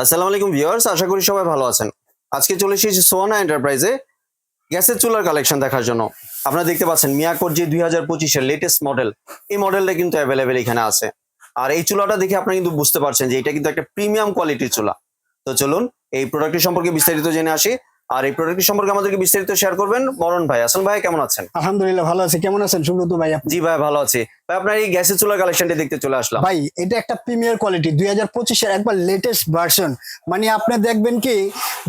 আসসালামু আলাইকুম ভিউয়ার্স, আশা করি সবাই ভালো আছেন। আজকে চলে এসেছি সোয়ানা এন্টারপ্রাইজে গ্যাসের চুলার কালেকশন দেখার জন্য। আপনারা দেখতে পাচ্ছেন মিয়াকোর যে দুই হাজার পঁচিশের লেটেস্ট মডেল এই মডেলটা কিন্তু অ্যাভেলেবেল এখানে আছে। আর এই চুলাটা দেখে আপনারা কিন্তু বুঝতে পারছেন যে এটা কিন্তু একটা প্রিমিয়াম কোয়ালিটির চুলা। তো চলুন, এই প্রোডাক্টটি সম্পর্কে বিস্তারিত জেনে আসি। আর এই প্রোডাক্টটি সম্পর্কে আমাদেরকে বিস্তারিত শেয়ার করবেন? মরণ ভাই আসল ভাই কেমন আছেন? আলহামদুলিল্লাহ ভালো আছে। কেমন আছেন? সুব্রত ভাই জি ভাই ভালো আছি। ভাই আপনার এই গ্যাসের চুলার কালেকশনটি দেখতে চলে আসলাম। ভাই এটা একটা প্রিমিয়ার কোয়ালিটি দুই হাজার পঁচিশের একবার লেটেস্ট ভার্সন মানে আপনি দেখবেন কি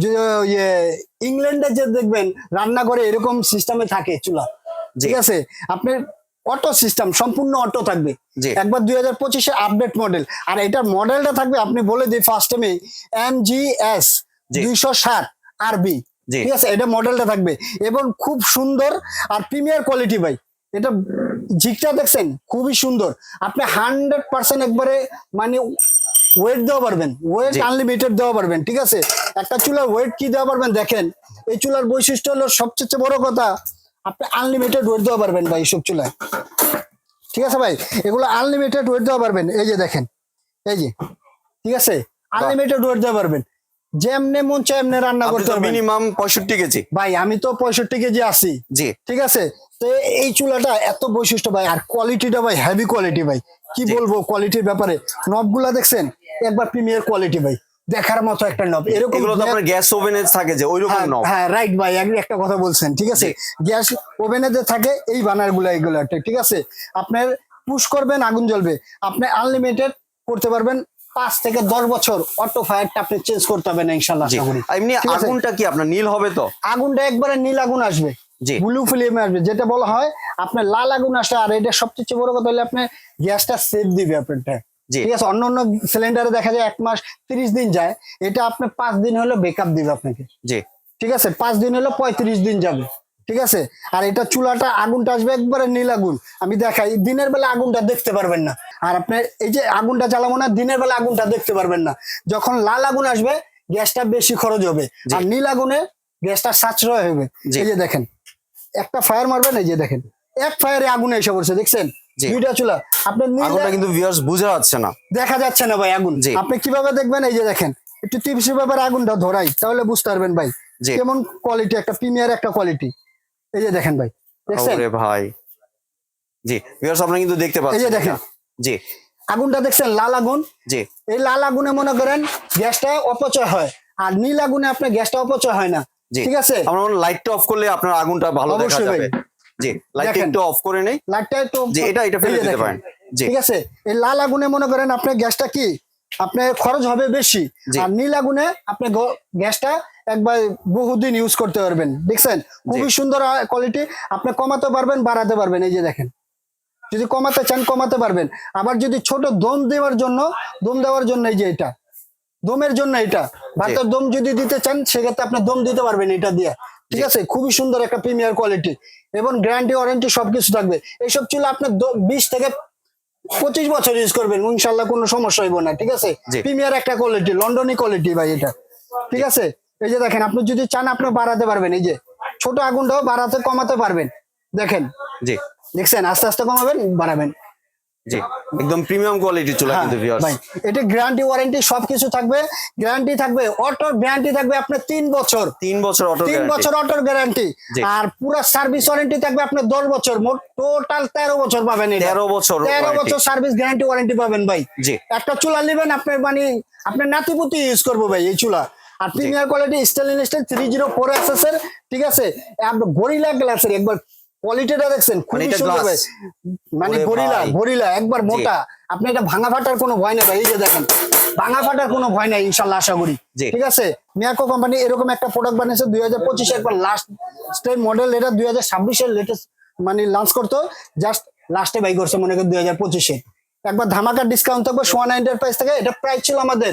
যে ইয়ে ইংল্যান্ডে যে দেখবেন রান্না করে এরকম সিস্টেমে থাকে চুলা। ঠিক আছে? আপনার অটো সিস্টেম সম্পূর্ণ অটো থাকবে। একবার দুই হাজার পঁচিশে আপডেট মডেল আর এটার মডেলটা থাকবে আপনি বলে দিই ফার্স্ট টাইমে এম জি। এস। দুইশো ষাট। আর বি ঠিক আছে? এটা মডেলটা থাকবে। এবং খুব সুন্দর আর প্রিমিয়ার কোয়ালিটি ভাই। এটা ঝিকটা দেখছেন? খুবই সুন্দর। আপনি হান্ড্রেড পার্সেন্ট একবারে মানে ওয়েট দেওয়া পারবেন। ওয়েট আনলিমিটেড দেওয়া পারবেন ঠিক আছে? একটা চুলার ওয়েট কি দেওয়া পারবেন দেখেন? এই চুলার বৈশিষ্ট্য হলো সবচেয়ে বড় কথা আপনি আনলিমিটেড ওয়েট দেওয়া পারবেন ভাই এইসব চুলায়। ঠিক আছে ভাই? এগুলো আনলিমিটেড ওয়েট দেওয়া পারবেন। এই যে দেখেন এই যে ঠিক আছে? আনলিমিটেড ওয়েট দেওয়া পারবেন। যেমনে মন চায় এমনি রান্না করতে মিনিমাম পঁয়ষট্টি কেজি। ভাই আমি তো পঁয়ষট্টি কেজি আছি। জি। ঠিক আছে? তো এই চুলাটা এত বৈশিষ্ট্য ভাই আর কোয়ালিটিটা ভাই হেভি কোয়ালিটি ভাই। কি বলব কোয়ালিটির ব্যাপারে? নবগুলা দেখছেন? একবার প্রিমিয়ার কোয়ালিটি ভাই। দেখার মতো একটা নব। এরকম এগুলো তো আপনার গ্যাস ওভেনে থাকে যে ওইরকম হ্যাঁ, নব। হ্যাঁ রাইট ভাই এক- একটা কথা বলছেন ঠিক আছে? গ্যাস ওভেনে যে থাকে এই বানারগুলা এগুলো একটা ঠিক আছে? আপনার পুশ করবেন আগুন জ্বলবে। আপনি আনলিমিটেড করতে পারবেন পাঁচ থেকে দশ বছর অটো ফায়ারটা আপনি চেঞ্জ করতে হবে না ইনশাল্লাহ এমনি আগুনটা কি আপনার নীল হবে তো? আগুনটা একবারে নীল আগুন আসবে। ব্লু ফিল্মে আসবে। যেটা বলা হয় আপনার লাল আগুন আসলে আর এটা সবচেয়ে বড় কথা হলে আপনার গ্যাসটা সেভ দিবে আপনারটা। ঠিক আছে? অন্য অন্য সিলিন্ডারে দেখা যায় এক মাস তিরিশ দিন যায়। এটা আপনি পাঁচ দিন হলো বেকআপ দিবে আপনাকে। ঠিক আছে? পাঁচ দিন হলো পঁয়ত্রিশ দিন যাবে। ঠিক আছে? আর এটা চুলাটা আগুনটা আসবে একবারে নীল আগুন। আমি দেখাই দিনের বেলা আগুনটা দেখতে পারবেন না। আর আপনার এই যে আগুনটা জ্বালাবো না দিনের বেলা আগুনটা দেখতে পারবেন না। যখন লাল আগুন আসবে গ্যাসটা বেশি খরচ হবে। আর নীল আগুনে গ্যাসটা সাশ্রয় হবে। এই যে দেখেন একটা ফায়ার মারবেন এই যে দেখেন এক ফায়ারে আগুনে এসে পড়ছে দেখছেন? দুইটা চুলা। আপনার আগুনটা কিন্তু ভিউয়ার্স বোঝা যাচ্ছে না। দেখা যাচ্ছে না ভাই আগুন। আপনি কীভাবে দেখবেন? এই যে দেখেন একটু টিপসি ব্যাপারে আগুনটা ধরাই তাহলে বুঝতে পারবেন ভাই। কেমন কোয়ালিটি একটা প্রিমিয়ার একটা কোয়ালিটি এই যে দেখেন ভাই দেখছেন? ভাই। জি ভিউয়ার্স আপনারা কিন্তু দেখতে পাচ্ছেন এই যে দেখেন। জি। আগুনটা দেখছেন লাল আগুন? জি। এই লাল আগুনে মনে করেন গ্যাসটা অপচয় হয় আর নীল আগুনে আপনার গ্যাসটা অপচয় হয় না। ঠিক আছে? আমরা লাইটটা অফ করলে আপনার আগুনটা ভালো দেখা যাবে। জি লাইটটা একটু অফ করে নেই। লাইটটা একটু জি এটা এটা ফেলে দিতে পারেন। জি। ঠিক আছে? এই লাল আগুনে মনে করেন আপনার গ্যাসটা কি? আপনার খরচ হবে বেশি। আর নীল আগুনে আপনি গ্যাসটা একবার বহুদিন ইউজ করতে পারবেন। দেখছেন? খুবই সুন্দর কোয়ালিটি আপনি কমাতে পারবেন বাড়াতে পারবেন। এই যে দেখেন। যদি কমাতে চান কমাতে পারবেন। আবার যদি ছোট দম দেওয়ার জন্য দম দেওয়ার জন্য এই যে এটা দমের জন্য এটা ভাতের দম যদি দিতে চান সেক্ষেত্রে আপনি দম দিতে পারবেন এটা দিয়ে। ঠিক আছে? খুবই সুন্দর একটা প্রিমিয়ার কোয়ালিটি এবং গ্যারান্টি ওয়ারেন্টি সবকিছু থাকবে। এইসব চুল আপনার বিশ থেকে পঁচিশ বছর ইউজ করবেন ইনশাল্লাহ কোনো সমস্যা হইব না ঠিক আছে। প্রিমিয়ার একটা কোয়ালিটি লন্ডনি কোয়ালিটি ভাই এটা ঠিক আছে? এই যে দেখেন আপনি যদি চান আপনি বাড়াতে পারবেন এই যে ছোট আগুনটাও বাড়াতে কমাতে পারবেন দেখেন? জি। দেখছেন? আস্তে আস্তে কমাবেন বাড়াবেন। জি। একদম প্রিমিয়াম কোয়ালিটির চুলা হ্যাঁ, কিন্তু ভিউয়ার্স ভাই এটা গ্যারান্টি ওয়ারেন্টি সবকিছু থাকবে। গ্যারান্টি থাকবে অটোর গ্যারান্টি থাকবে আপনার তিন বছর। তিন বছর অটো তিন বছর অটোর গ্যারান্টি আর পুরো সার্ভিস ওয়ারেন্টি থাকবে আপনার দশ বছর। মোট টোটাল তেরো বছর পাবেন এটা। বছর তেরো warranty। বছর সার্ভিস গ্যারান্টি ওয়ারেন্টি পাবেন ভাই। জি। একটা চুলা নেবেন আপনার মানে আপনার নাতিপুতি ইউজ করব ভাই এই চুলা। আর premier quality stainless steel three zero four এর ঠিক আছে? গরিলা গ্লাসের একবার কোয়ালিটিটা দেখছেন খুবই সুন্দর মানে গরিলা গরিলা একবার মোটা। আপনি এটা ভাঙা ফাটার কোনো ভয় নেই ভাই এই যে দেখেন। ভাঙা ফাটার কোনো ভয় নাই ইনশাল্লাহ আশা করি। ঠিক আছে? মিয়াকো কোম্পানি এরকম একটা প্রোডাক্ট বানিয়েছে দুই হাজার পঁচিশে একবার লাস্ট মডেল এটা দুই হাজার ছাব্বিশের লেটেস্ট মানে লঞ্চ করতো। জাস্ট লাস্টে বাই করছে মনে করি দুই হাজার পঁচিশে। একবার ধামাকা ডিসকাউন্ট থাকবে সোয়ানা এন্টারপ্রাইজ থেকে। এটা প্রাইস ছিল আমাদের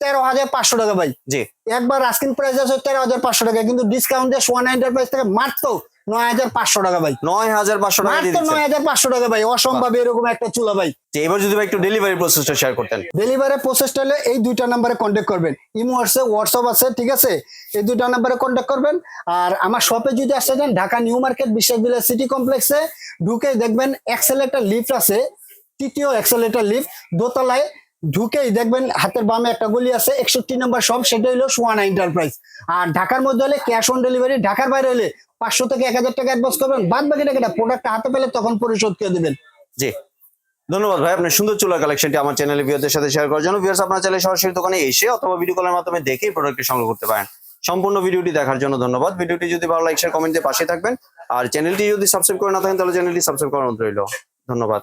তেরো হাজার পাঁচশো টাকা ভাই। জি। একবার আস্কিং প্রাইস আছে তেরো হাজার পাঁচশো টাকা কিন্তু ডিসকাউন্ট দিয়ে সোয়ানা এন্টারপ্রাইজ থেকে মাত্র নয় হাজার পাঁচশো টাকা ভাই। নয় হাজার পাঁচশো টাকা নয় হাজার পাঁচশো টাকা ভাই। অসম্ভব এরকম একটা চুলা ভাই। এবার যদি ভাই একটু ডেলিভারি প্রসেসটা শেয়ার করতেন। ডেলিভারি প্রসেসটা হলে এই দুইটা নাম্বারে কন্ট্যাক্ট করবেন। ইমো আছে হোয়াটসঅ্যাপ আছে ঠিক আছে? এই দুইটা নাম্বারে কন্ট্যাক্ট করবেন। আর আমার শপে যদি আসতে চান ঢাকা নিউ মার্কেট বিশ্ববিদ্যালয় সিটি কমপ্লেক্সে ঢুকে দেখবেন এক্সেলেটার লিফট আছে। তৃতীয় এক্সেলেটার লিফট দোতলায় ঢুকেই দেখবেন হাতের বামে একটা গলি আছে, একষট্টি নম্বর সব সেটা হলো সোয়ানা এন্টারপ্রাইজ আর ঢাকার মধ্যে হলে ক্যাশ অন ডেলিভারি ঢাকার বাইরে হলে পাঁচশো থেকে এক হাজার টাকা অ্যাডভান্স করবেন। বাদ বাকি টাকাটা প্রোডাক্ট হাতে পেলে তখন পরিশোধ করে দেবেন। জি। ধন্যবাদ ভাই, আপনার সুন্দর চুলার কালেকশনটি আমার চ্যানেলে ভিউয়ারদের সাথে শেয়ার করার জন্য। ভিউয়ার্স আপনার চ্যানেলে সরাসরি দোকানে এসে অথবা ভিডিও কলের মাধ্যমে দেখেই প্রোডাক্টটি সংগ্রহ করতে পারেন। সম্পূর্ণ ভিডিওটি দেখার জন্য ধন্যবাদ। ভিডিওটি যদি ভালো লাইক শেয়ার কমেন্ট পাশে থাকবেন। আর চ্যানেলটি যদি সাবস্ক্রাইব করে না থাকেন, তাহলে চ্যানেলটি সাবস্ক্রাইব করার অনুরোধ রইল। ধন্যবাদ।